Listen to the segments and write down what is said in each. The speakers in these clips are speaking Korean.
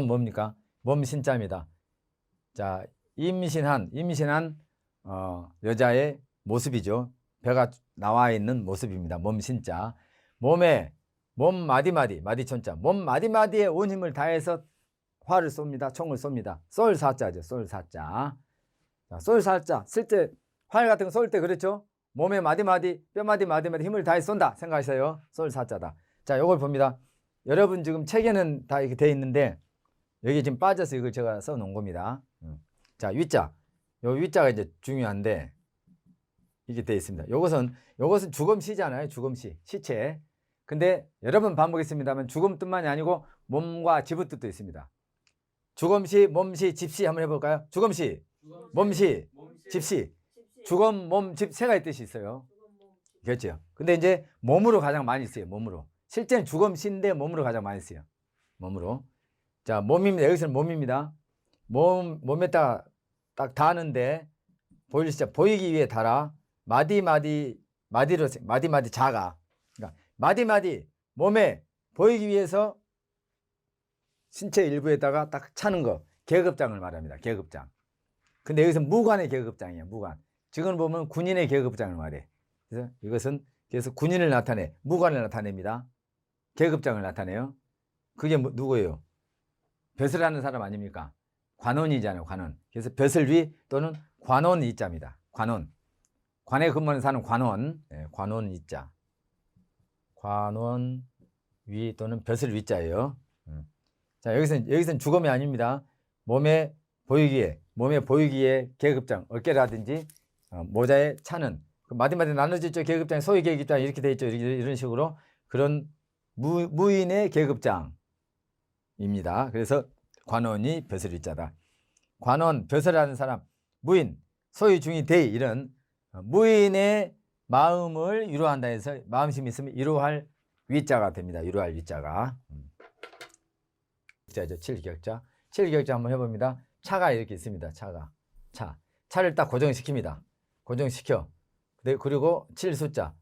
이건 뭡니까? 몸신자입니다. 자, 임신한, 임신한 어, 여자의 모습이죠. 배가 나와 있는 모습입니다. 몸신자. 몸에 몸 마디마디, 마디천자. 몸 마디마디에 온 힘을 다해서 활을 쏩니다. 총을 쏩니다. 쏠 사자죠. 쏠 사자. 자, 쏠 사자. 쓸때활 같은 거 쏠 때 그렇죠? 몸에 마디마디, 뼈마디 마디마디 힘을 다해 쏜다. 생각하세요. 쏠 사자다. 자, 요걸 봅니다. 여러분 지금 책에는 다 이렇게 돼 있는데 여기 지금 빠져서 이걸 제가 써 놓은 겁니다. 음. 자, 위자. 요 위자가 이제 중요한데 이게 돼 있습니다. 요것은 요것은 죽음시잖아요. 죽음시. 시체. 근데 여러 번 반복했습니다만 죽음 뜻만이 아니고 몸과 집의 뜻도 있습니다. 죽음시, 몸시, 집시 한번 해볼까요? 죽음시, 몸시, 집시. 죽음, 몸, 집 세 가지 뜻이 있어요. 그렇죠. 근데 이제 몸으로 가장 많이 쓰여요. 몸으로. 실제는 죽음시인데 몸으로 가장 많이 쓰여요. 몸으로. 자, 몸입니다. 여기서는 몸입니다. 몸, 몸에다 딱 닿는데 보이시죠? 보이기 위해 달아. 마디 마디, 마디로, 쓰- 마디 마디 자가. 마디마디, 몸에 보이기 위해서 신체 일부에다가 딱 차는 거. 계급장을 말합니다. 계급장. 근데 여기서 무관의 계급장이에요. 무관. 지금 보면 군인의 계급장을 말해. 그래서 이것은 그래서 군인을 나타내. 무관을 나타냅니다. 계급장을 나타내요. 그게 뭐- 누구예요? 벼슬 하는 사람 아닙니까? 관원이잖아요, 관원. 그래서 벼슬 위 또는 관원 이자입니다. 관원. 관에 근무하는 사람 관원, 예, 관원 이자. 관원 위 또는 벼슬 위자예요. 음. 자, 여기서 여기서는 죽음이 아닙니다. 몸에 보이기에, 몸에 보이기에 계급장, 어깨라든지 어, 모자에 차는 그 마디마디 나눠져 있죠. 계급장, 소위 계급장 이렇게 돼 있죠. 이런 식으로 그런 무, 무인의 계급장. 입니다. 그래서 관원이 벼슬일자다. 관원, 벼슬하는 사람, 무인, 소위 중이 대 이런 어, 무인의 마음을 위로한다 해서 마음심이 있으면 위로할 위자가 됩니다. 위로할 위자가. 음. 자죠. 칠격자. 칠격자 한번 해봅니다. 차가 이렇게 있습니다. 차가. 차. 차를 딱 고정시킵니다. 고정시켜. 네, 그리고 칠 숫자.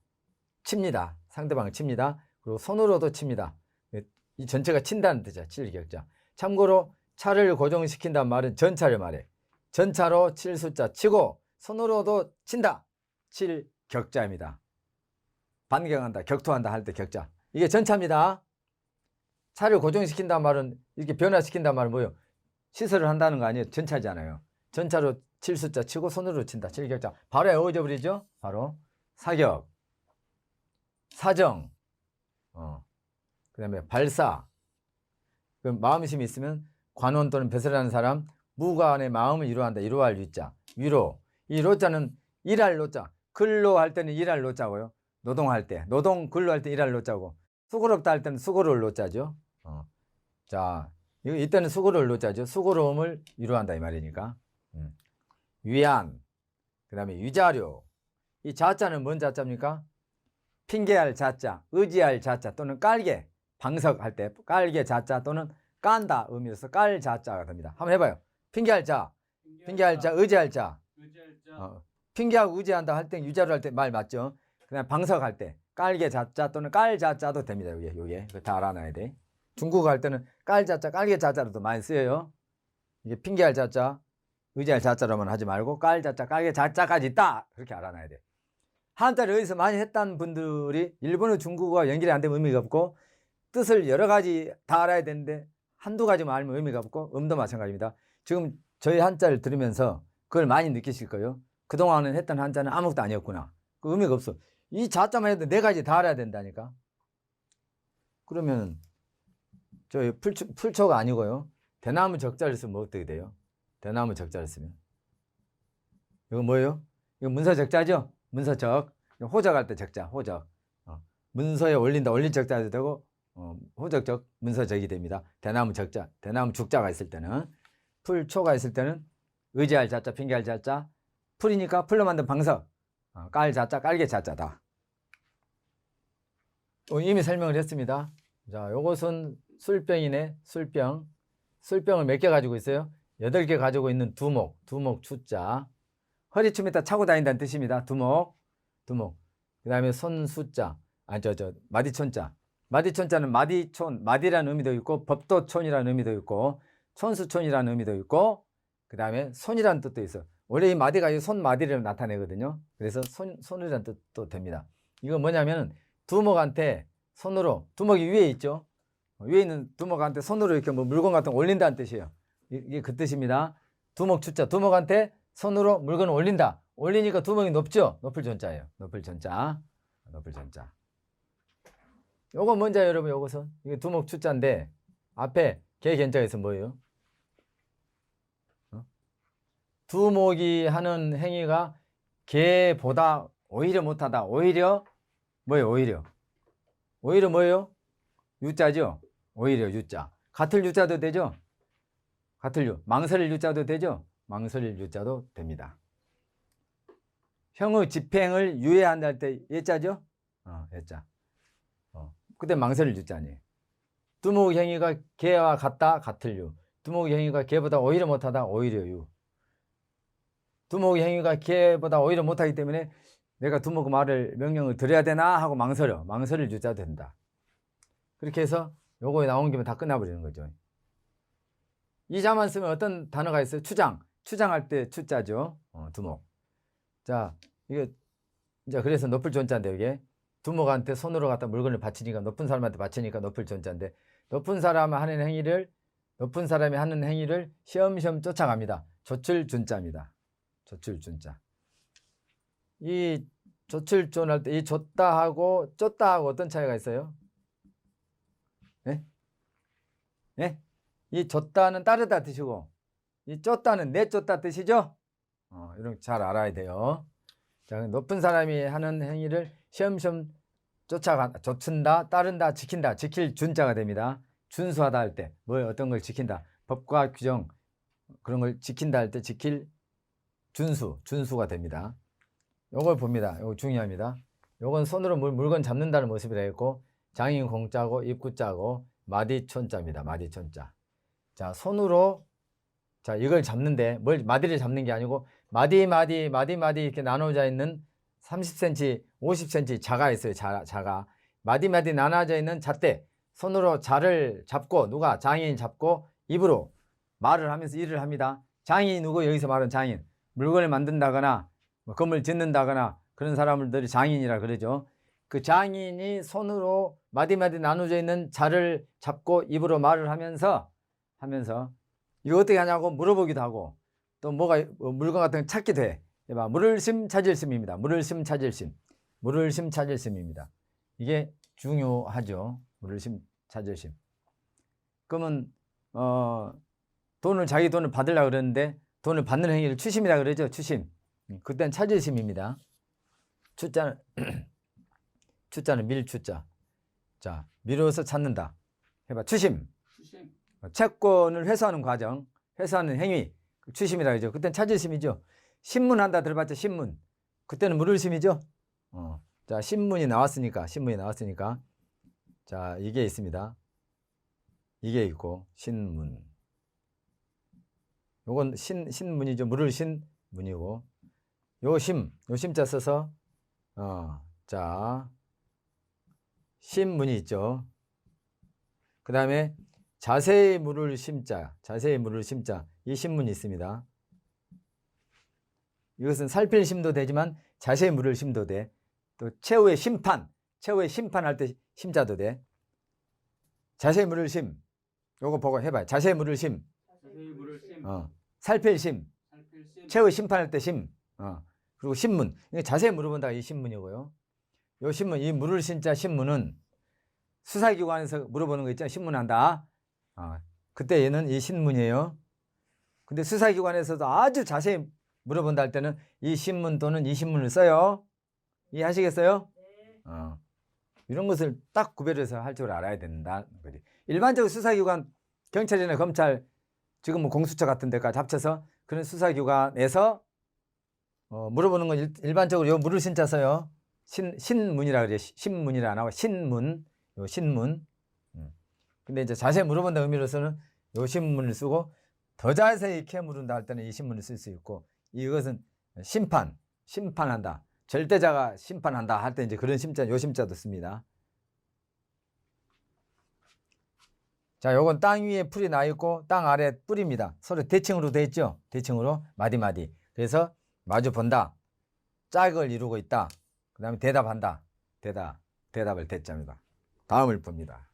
칩니다. 상대방을 칩니다. 그리고 손으로도 칩니다. 이 전체가 친다는 뜻이야. 칠격자. 참고로 차를 고정시킨다는 말은 전차를 말해. 전차로 칠 숫자 치고 손으로도 친다. 칠 격자입니다. 반경한다, 격투한다 할 때 격자. 이게 전차입니다. 차를 고정시킨다는 말은 이렇게 변화시킨다는 말은 뭐예요? 시설을 한다는 거 아니에요? 전차잖아요. 전차로 칠 숫자 치고 손으로 친다. 칠격자. 바로 어워져 버리죠? 바로 사격, 사정, 어. 그 다음에 발사. 그 마음심이 있으면 관원 또는 벼슬하는 사람, 무관의 마음을 위로한다. 위로할 위자. 위로. 이 로자는 일할 로자. 근로 할 때는 일할 로자고요. 노동할 때. 노동, 근로 할 때 일할 로자고. 수고롭다 할 때는 수고로울 로자죠. 어. 자, 이때는 수고로울 로자죠. 수고로움을 위로한다. 이 말이니까. 음. 위안. 그 다음에 위자료. 이 자자는 뭔 자자입니까? 핑계할 자자, 의지할 자자 또는 깔개, 방석할 때 깔개 자자 또는 깐다 의미로서 깔 자자가 됩니다. 한번 해봐요. 핑계할 자, 핑계할 자, 의지할 자. 어, 핑계하고 의지한다 할 때 유자로 할 때 말 맞죠? 그냥 방석할 때 깔개 자자 또는 깔 자자도 됩니다. 요게 요게 다 알아놔야 돼. 중국어 할 때는 깔 자자, 깔개 자자로도 많이 쓰여요. 이게 핑계할 자자, 의지할 자자로만 하지 말고 깔 자자, 깔개 자자까지 있다 그렇게 알아놔야 돼. 한자를 어디서 많이 했다는 분들이 일본어, 중국어가 연결이 안 되면 의미가 없고 뜻을 여러 가지 다 알아야 되는데 한두 가지만 알면 의미가 없고 음도 마찬가지입니다. 지금 저희 한자를 들으면서 그걸 많이 느끼실 거예요. 그동안은 했던 한자는 아무것도 아니었구나. 그 의미가 없어. 이 자자만 해도 네 가지 다 알아야 된다니까. 그러면 저 풀초, 풀초가 아니고요. 대나무 적자를 쓰면 어떻게 돼요? 대나무 적자를 쓰면. 이거 뭐예요? 이거 문서 적자죠? 문서 적. 호적할 때 적자, 호적. 어, 문서에 올린다, 올린 적자도 되고, 어, 호적적, 문서적이 됩니다. 대나무 적자, 대나무 죽자가 있을 때는, 풀초가 있을 때는, 의지할 자자, 핑계할 자자, 풀이니까 풀로 만든 방석, 어, 깔 자자, 깔개 자자다. 어, 이미 설명을 했습니다. 자, 요것은 술병이네. 술병. 술병을 몇 개 가지고 있어요? 여덟 개 가지고 있는 두목. 두목 추자. 허리춤에다 차고 다닌다는 뜻입니다. 두목. 두목. 그다음에 손 숫자. 아, 저, 저, 마디촌자. 마디촌자는 마디촌, 마디라는 의미도 있고, 법도촌이라는 의미도 있고, 촌수촌이라는 의미도 있고, 그 다음에 손이라는 뜻도 있어. 원래 이 마디가 이 손마디를 나타내거든요. 그래서 손, 손이라는 뜻도 됩니다. 이거 뭐냐면 두목한테 손으로, 두목이 위에 있죠. 어, 위에 있는 두목한테 손으로 이렇게 뭐 물건 같은 거 올린다는 뜻이에요. 이- 이게 그 뜻입니다. 두목 추자. 두목한테 손으로 물건을 올린다. 올리니까 두목이 높죠? 높을 전자예요. 높을 전자. 높을 전자. 요거 뭔지 여러분? 요것은 이게 두목 추자인데 앞에 개 견자가 있으면 뭐예요? 어? 두목이 하는 행위가 개보다 오히려 못하다. 오히려 뭐예요? 오히려 오히려 뭐예요? 유자죠. 오히려 유자. 같을 유자도 되죠. 같을 유. 망설일 유자도 되죠. 망설일 유자도 됩니다. 형의 집행을 유예한다 할 때 예자죠. 어, 예자. 어, 그때 망설일 유자 아니에요. 두목 행위가 개와 같다 같을 유. 두목 행위가 개보다 오히려 못하다 오히려 유. 두목 행위가 개보다 오히려 못하기 때문에 내가 두목 말을 명령을 드려야 되나 하고 망설여. 망설일 유자 된다. 그렇게 해서 요거에 나온 김에 다 끝나버리는 거죠. 이 자만 쓰면 어떤 단어가 있어요? 추장. 추장할 때 추자죠. 어, 두목. 자, 이게 이제 그래서 높을 존자인데 이게 두목한테 손으로 갖다 물건을 바치니까 높은 사람한테 바치니까 높을 존자인데 높은 사람이 하는 행위를 높은 사람이 하는 행위를 시험시험 쫓아갑니다. 조출 준자입니다. 조출준자. 이 조출존할 때 이 줬다 하고 쫓다 하고 어떤 차이가 있어요? 예? 예? 이 줬다는 따르다 뜻이고 이 쫓다는 내쫓다 뜻이죠? 어, 이런 거 잘 알아야 돼요. 자, 높은 사람이 하는 행위를 시험시험 쫓아가, 쫓는다, 따른다, 지킨다, 지킬 준자가 됩니다. 준수하다 할 때, 뭘 어떤 걸 지킨다, 법과 규정 그런 걸 지킨다 할 때 지킬 준수, 준수가 됩니다. 요걸 봅니다. 요거 중요합니다. 요건 손으로 물, 물건 잡는다는 모습이라 했고 장인 공자고 입구자고 마디촌자입니다. 마디촌자. 자, 손으로 자, 이걸 잡는데 뭘 마디를 잡는 게 아니고 마디 마디 마디 마디 이렇게 나눠져 있는 30cm, 50cm 자가 있어요. 자, 자가. 마디 마디 나눠져 있는 잣대 손으로 자를 잡고 누가 장인 잡고 입으로 말을 하면서 일을 합니다. 장인이 누구 여기서 말은 장인. 물건을 만든다거나 뭐 건물 짓는다거나 그런 사람들이 장인이라 그러죠. 그 장인이 손으로 마디마디 나눠져 있는 자를 잡고 입으로 말을 하면서 하면서 이거 어떻게 하냐고 물어보기도 하고 또 뭐가 뭐 물건 같은 거 찾기도 해. 봐 물을 심 찾을 심입니다. 물을 심 찾을 심. 물을 심 찾을 심입니다. 이게 중요하죠. 물을 심 찾을 심. 그러면 어 돈을 자기 돈을 받으려고 그러는데 돈을 받는 행위를 추심이라 그러죠. 추심. 음, 그땐 찾으심입니다. 추자는 추자는 밀추자. 자, 미뤄서 찾는다. 해봐. 추심. 어, 채권을 회수하는 과정, 회수하는 행위, 추심이라 그러죠. 그땐 찾으심이죠. 신문한다 들어봤죠? 신문. 그때는 물을심이죠. 어. 자, 신문이 나왔으니까, 신문이 나왔으니까. 자, 이게 있습니다. 이게 있고, 신문. 요건 신, 신문이죠. 물을 신 문이고. 요 심, 요 심자 써서, 어, 자, 신문이 있죠. 그 다음에 자세히 물을 심자, 자세히 물을 심자, 이 신문이 있습니다. 이것은 살필 심도 되지만 자세히 물을 심도 돼. 또 최후의 심판, 최후의 심판할 때 심자도 돼. 자세히 물을 심, 요거 보고 해봐요. 자세히 물을 심, 자세히 물을 심 어. 살필 심, 살필 심 최후 심판할 때 심, 어. 그리고 신문. 이게 자세히 물어본 다 이 신문이고요. 요 신문, 이 물을 심자 신문은 수사기관에서 물어보는 거 있잖아요. 신문한다. 어. 그때 얘는 이 신문이에요. 근데 수사기관에서도 아주 자세히 물어본다 할 때는 이 신문 또는 이 신문을 써요. 이해하시겠어요? 어. 이런 것을 딱 구별해서 할 줄 알아야 된다. 일반적으로 수사기관, 경찰이나 검찰, 지금 뭐 공수처 같은 데까지 합쳐서 그런 수사기관에서 어, 물어보는 건 일, 반적으로요 물을 신자 써요. 신 신문이라 그래 시- 신문이라 안 하고 신문 요 신문 음. 근데 이제 자세히 물어본다 의미로서는 요 신문을 쓰고 더 자세히 캐 물은다 할 때는 이 신문을 쓸 수 있고 이것은 심판 심판한다 절대자가 심판한다 할 때 이제 그런 심자 요 심자도 씁니다 자 요건 땅 위에 풀이 나 있고 땅 아래 뿌리입니다 서로 대칭으로 돼 있죠 대칭으로 마디마디 그래서 마주 본다 짝을 이루고 있다 그 다음에 대답한다. 대답, 대답을 대자입니다. 다음을 봅니다.